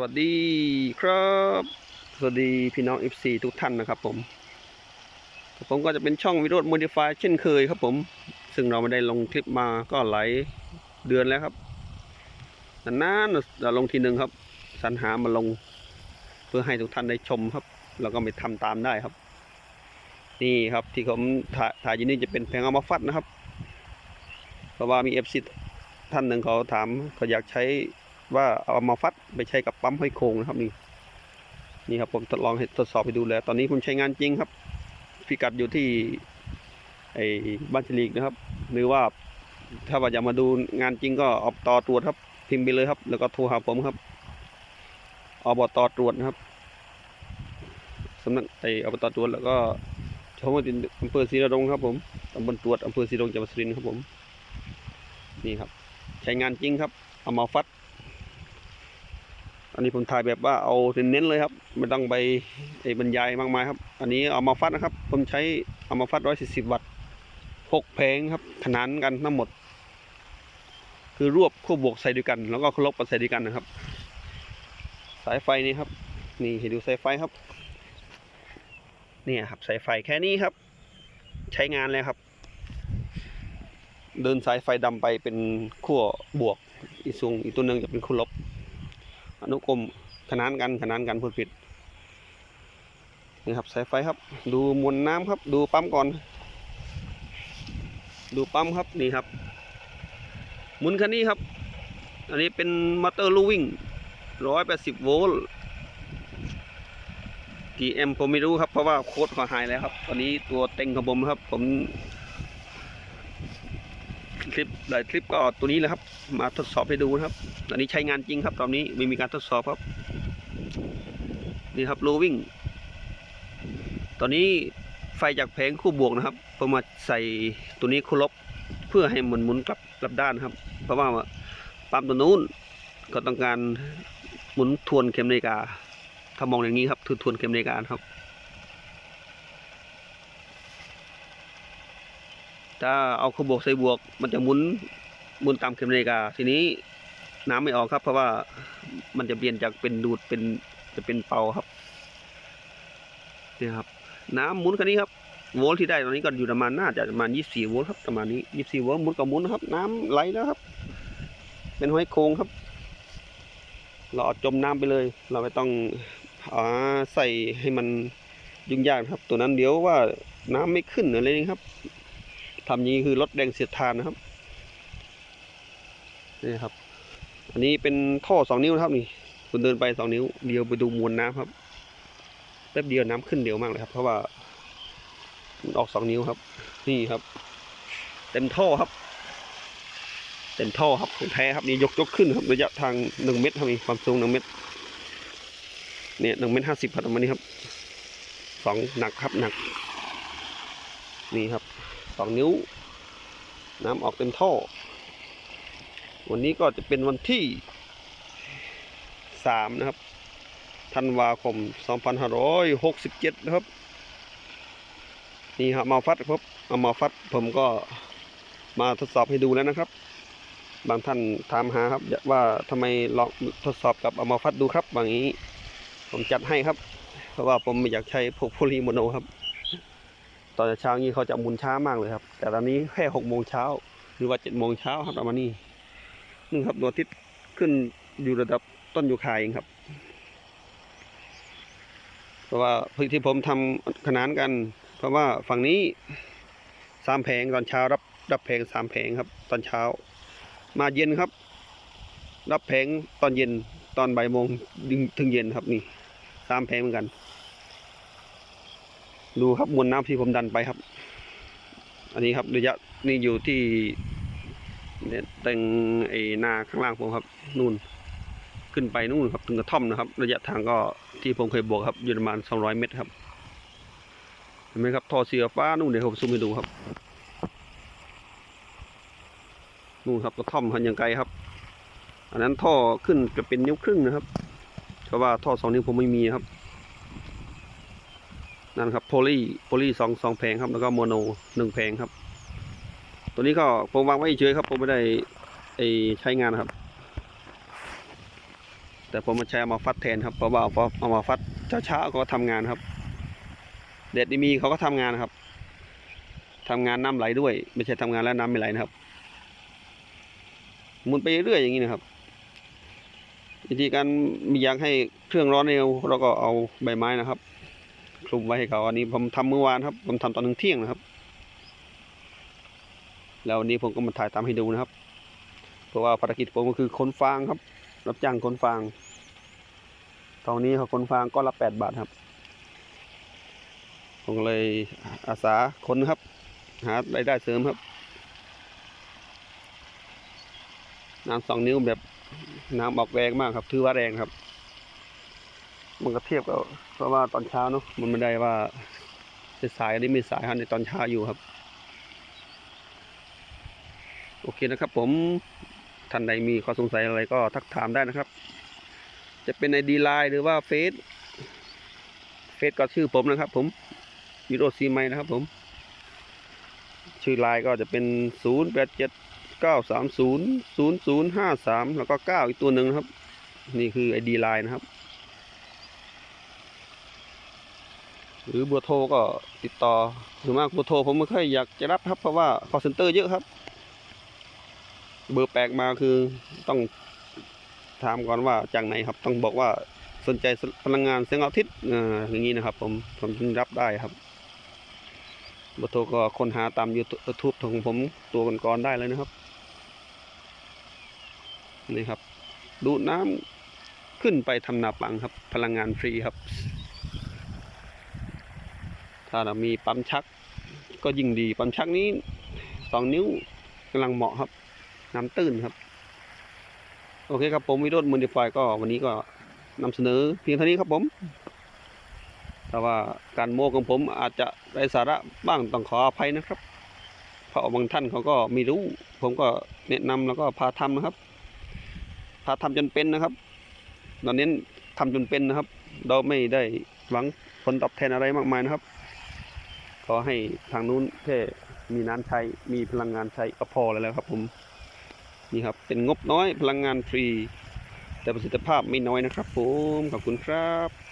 วัสดีครับ สวัสดีพี่น้อง FC ทุกท่านนะครับผม ผมก็จะเป็นช่องวิโรดโมดิฟายเช่นเคยครับผม ซึ่งเราไม่ได้ลงคลิปมาก็หลายเดือนแล้วครับนานๆเราลงทีหนึ่งครับ สรรหามาลง เพื่อให้ทุกท่านได้ชมครับ แล้วก็ไปทำตามได้ครับ นี่ครับที่ผมถ่ายถ่ายอยู่นี่จะเป็นแผงเอามาฟัดนะครับ เพราะว่ามี FC ท่านหนึ่งเขาถามเขาอยากใช้ ว่าเอามาฟัดไปใช้กับปั๊มห้อยโคงนะครับนี่นี่ครับผมทดลองให้ทดสอบไปดูแล้ว ตอนนี้ผมใช้งานจริงครับ พิกัดอยู่ที่ไอ้บ้านชลีกนะครับ หรือว่าถ้าว่าอยากมาดูงานจริงก็อบตตรวจครับ พิมพ์ไปเลยครับ แล้วก็โทรหาผมครับอบตตรวจนะครับสำนักไอ้อบตตรวจแล้วก็ชมว่าเป็นอำเภอศรีระดงครับ ผมตำบลตรวจอำเภอศรีระดงจังหวัดสุรินทร์ครับผม นี่ครับ ใช้งานจริงครับ เอามาฟัด อันนี้ผมถ่ายแบบว่าเอาเน้นๆเลยครับไม่ต้องไปไอ้บรรยายมากมายครับ อันนี้เอามาฟัดนะครับ ผมใช้เอามาฟัดร้อยสี่สิบวัตต์หกเพลงครับขนานกันทั้งหมด คือรวบคู่บวกใส่ด้วยกัน แล้วก็คลบมาใส่ด้วยกันนะครับ สายไฟนี่ครับ นี่ให้ดูสายไฟครับเนี่ยครับสายไฟแค่นี้ครับ ใช้งานเลยครับ เดินสายไฟดำไปเป็นขั้วบวกอีกสูงอีกตัวหนึ่งจะเป็นขั้วลบ อนุกรมขนานกันขนานกันพูดผิดนี่ครับสายไฟครับ ดูมวลน้ำครับ ดูปั๊มก่อน ดูปั๊มครับนี่ครับ หมุนคันนี้ครับ อันนี้เป็นมอเตอร์ลูวิ่งร้อยแปดสิบโวลต์กี่แอมป์ผมไม่รู้ครับเพราะว่าโค้ดเขาหายแล้วครับตอนนี้ตัวเต็งของผมครับ ผม คลิปหลายคลิปก็ตัวนี้แหละครับ มาทดสอบให้ดูนะครับอันนี้ใช้งานจริงครับ ตอนนี้ไม่มีการทดสอบครับ นี่ครับโลวิ่ง ตอนนี้ไฟจากแผงคู่บวกนะครับผมมาใส่ตัวนี้คู่ลบเพื่อให้มันหมุนกลับกลับด้านครับ เพราะว่าปั๊มตัวนู้นก็ต้องการหมุนทวนเข็มนาฬิกาถ้ามองอย่างนี้ครับคือทวนเข็มนาฬิกาครับ ถ้าเอาคู่บวกใส่บวก มันจะหมุนหมุนตามเข็มนาฬิกาทีนี้น้ำไม่ออกครับ เพราะว่ามันจะเปลี่ยนจากเป็นดูดเป็นจะเป็นเป่าครับนี่ครับ น้ำหมุนคันนี้ครับโวลต์ที่ได้ตอนนี้ก็อยู่ประมาณน่าจะประมาณ24โวลต์ครับประมาณนี้24โวลต์หมุนกับหมุนนะครับ น้ำไหลแล้วครับ เป็นห้อยโค้งครับ เราจมน้ำไปเลย เราไม่ต้องหาใส่ให้มันยุ่งยากครับ ตัวนั้นเดี๋ยวว่าน้ำไม่ขึ้นอะไรนี่ครับ ทำอย่างนี้คือลดแรงเสียดทานนะครับนี่ครับ อันนี้เป็นท่อสองนิ้วนะครับนี่คุณเดินไปสองนิ้วเดียวไปดูมวลน้ำครับแป๊บเดียวน้ำขึ้นเร็วมากเลยครับ เพราะว่ามันออกสองนิ้วครับ นี่ครับ เต็มท่อครับ เต็มท่อครับของแท้ครับนี่ยกยกขึ้นครับระยะทางหนึ่งเมตรครับนี่ความสูงหนึ่งเมตรเนี่ยหนึ่งเมตรห้าสิบครับประมาณนี้ครับสองหนักครับหนัก นี่ครับ สองนิ้ว น้ำออกเต็มท่อ วันนี้ก็จะเป็นวันที่สามนะครับธันวาคม 2567 นะครับ นี่ครับมาฟัดครับเอามาฟัดผมก็มาทดสอบให้ดูแล้วนะครับ บางท่านถามหาครับ ว่าทำไมลองทดสอบกับเอามาฟัดดูครับบางนี้ ผมจัดให้ครับ เพราะว่าผมไม่อยากใช้พวกโพลีโมโนครับ ตอนเช้านี้เขาจะมุนช้ามากเลยครับ แต่ตอนนี้แค่หกโมงเช้าหรือว่าเจ็ดโมงเช้าครับประมาณนี้นึงครับดวงอาทิตย์ขึ้นอยู่ระดับต้นยูคาเองครับ เพราะว่าพื้นที่ผมทำขนานกัน เพราะว่าฝั่งนี้สามแผงตอนเช้ารับรับแผงสามแผงครับ ตอนเช้า มาเย็นครับ รับแผงตอนเย็นตอนบ่ายโมงถึงเย็นครับนี่สามแผงเหมือนกัน ดูครับมวลน้ำที่ผมดันไปครับ อันนี้ครับระยะนี่อยู่ที่เนี่ยแต่งไอ้นาข้างล่างผมครับนู่น ขึ้นไปนู่นครับถึงกระท่อมนะครับ ระยะทางก็ที่ผมเคยบอกครับอยู่ประมาณ200เมตรครับเห็นไหมครับท่อเสียฟ้านู่นเดี๋ยวผมซูมให้ดูครับนู่นครับกระท่อมหันยังไกลครับ อันนั้นท่อขึ้นจะเป็นนิ้วครึ่งนะครับเพราะว่าท่อสองนิ้วผมไม่มีครับ นั่นครับโพลีโพลีสองสองแผงครับ แล้วก็โมโนหนึ่งแผงครับ ตัวนี้ก็ผมวางไว้เฉยครับผมไม่ได้ไอใช้งานนะครับ แต่ผมมาใช้มาฟัดแทนครับเพราะว่าเอาเอามาฟัดเช้าๆก็ทำงานครับแดดดีมีเขาก็ทำงานครับทำงานน้ำไหลด้วย ไม่ใช่ทำงานแล้วน้ำไม่ไหลนะครับหมุนไปเรื่อยอย่างนี้นะครับวิธีการมีอยากให้เครื่องร้อนเร็วเราก็เอาใบไม้นะครับ คลุมไว้ให้เขาอันนี้ผมทำเมื่อวานครับ ผมทำตอนหนึ่งเที่ยงนะครับ แล้ววันนี้ผมก็มาถ่ายตามให้ดูนะครับ เพราะว่าภารกิจผมก็คือขนฟางครับ รับจ้างขนฟาง ตอนนี้เขาขนฟางก็รับแปดบาทครับ ผมเลยอาสาขนครับ หารายได้เสริมครับน้ำสองนิ้วแบบน้ำออกแรงมากครับ ถือว่าแรงครับ มันก็เทียบกับเพราะว่าตอนเช้าเนาะมันไม่ได้ว่าจะสายอันนี้ไม่สายครับในตอนเช้าอยู่ครับ โอเคนะครับ ผมท่านใดมีข้อสงสัยอะไรก็ทักถามได้นะครับ จะเป็นในดีไลน์หรือว่าเฟซเฟซก็ชื่อผมนะครับ ผมวิโรซีไมนะครับ ผม ชื่อไลน์ก็จะเป็นศูนย์แปดเจ็ดเก้าสามศูนย์ศูนย์ศูนย์ห้าสามแล้วก็เก้าอีกตัวหนึ่งนะครับ นี่คือไอดีไลน์นะครับ หรือเบอร์โทรก็ติดต่อหรือมากเบอร์โทรผมไม่ค่อยอยากจะรับครับเพราะว่า call center เยอะครับ เบอร์แปลกมาคือต้องถามก่อนว่าจากไหนครับ ต้องบอกว่าสนใจพลังงานแสงอาทิตย์อ่าอย่างนี้นะครับ ผมผมถึงรับได้ครับเบอร์โทรก็ค้นหาตามยูทูบของผมตัวก่อนๆได้เลยนะครับนี่ครับ ดูดน้ำขึ้นไปทำนาปังครับ พลังงานฟรีครับ ถ้าเรามีปั๊มชัก ก็ยิ่งดีปั๊มชักนี้สองนิ้วกำลังเหมาะครับ น้ำตื้นครับ โอเคครับผมวิโรจน์มูลดิฟายก็วันนี้ก็นำเสนอเพียงเท่านี้ครับผม แต่ว่าการโม้ของผมอาจจะไร้สาระบ้างต้องขออภัยนะครับ เพราะบางท่านเขาก็ไม่รู้ ผมก็แนะนำแล้วก็พาทำนะครับ พาทำจนเป็นนะครับตอนนี้ทำจนเป็นนะครับ เราไม่ได้หวังผลตอบแทนอะไรมากมายนะครับ ขอให้ทางนู้นแค่มีน้ำใช้มีพลังงานใช้ก็พอแล้วครับผมนี่ครับเป็นงบน้อยพลังงานฟรี แต่ประสิทธิภาพไม่น้อยนะครับผมขอบคุณครับ